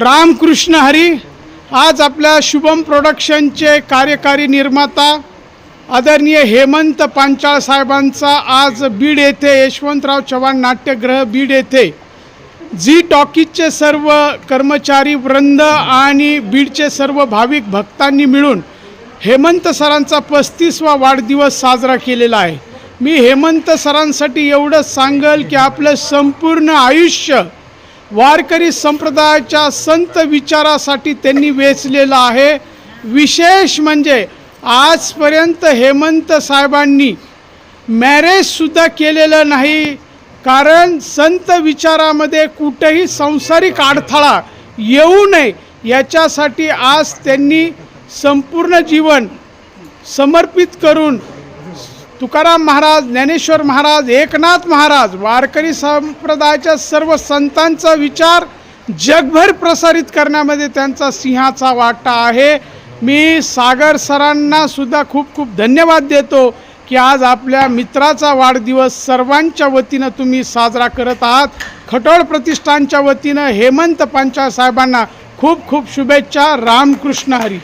रामकृष्ण हरी आज आपल्या शुभम प्रोडक्शनचे कार्यकारी निर्माता आदरणीय हेमंत पांचाळ साहेबांचा आज बीड येथे यशवंतराव चव्हाण नाट्यगृह बीड येथे. झी टॉकीजचे सर्व कर्मचारी वृंद आणि बीडचे सर्व भाविक भक्तांनी मिळून हेमंत सरांचा पस्तीसवा वाढदिवस साजरा केलेला आहे. मी हेमंत सरांसाठी एवढंच सांगेल की आपलं संपूर्ण आयुष्य वारकरी संप्रदायाच्या संत विचारासाठी त्यांनी वेचलेलं आहे. विशेष म्हणजे आजपर्यंत हेमंत साहेबांनी मॅरेजसुद्धा केलेलं नाही. कारण संत विचारामध्ये कुठेही सांसारिक अडथळा येऊ नये याच्यासाठी आज त्यांनी संपूर्ण जीवन समर्पित करून तुकाराम महाराज ज्ञानेश्वर महाराज एकनाथ महाराज वारकरी संप्रदायाच्या सर्व संतांचा विचार जगभर प्रसारित करण्यामध्ये त्यांचा सिंहाचा वाटा आहे. मी सागर सरांना सुद्धा खूप खूप धन्यवाद देतो की आज आपल्या मित्राचा वाढदिवस सर्वांच्या वतीनं तुम्ही साजरा करत आहात. खटोळ प्रतिष्ठानच्या वतीनं हेमंत पांचाळ साहेबांना खूप खूप शुभेच्छा. रामकृष्ण हरी.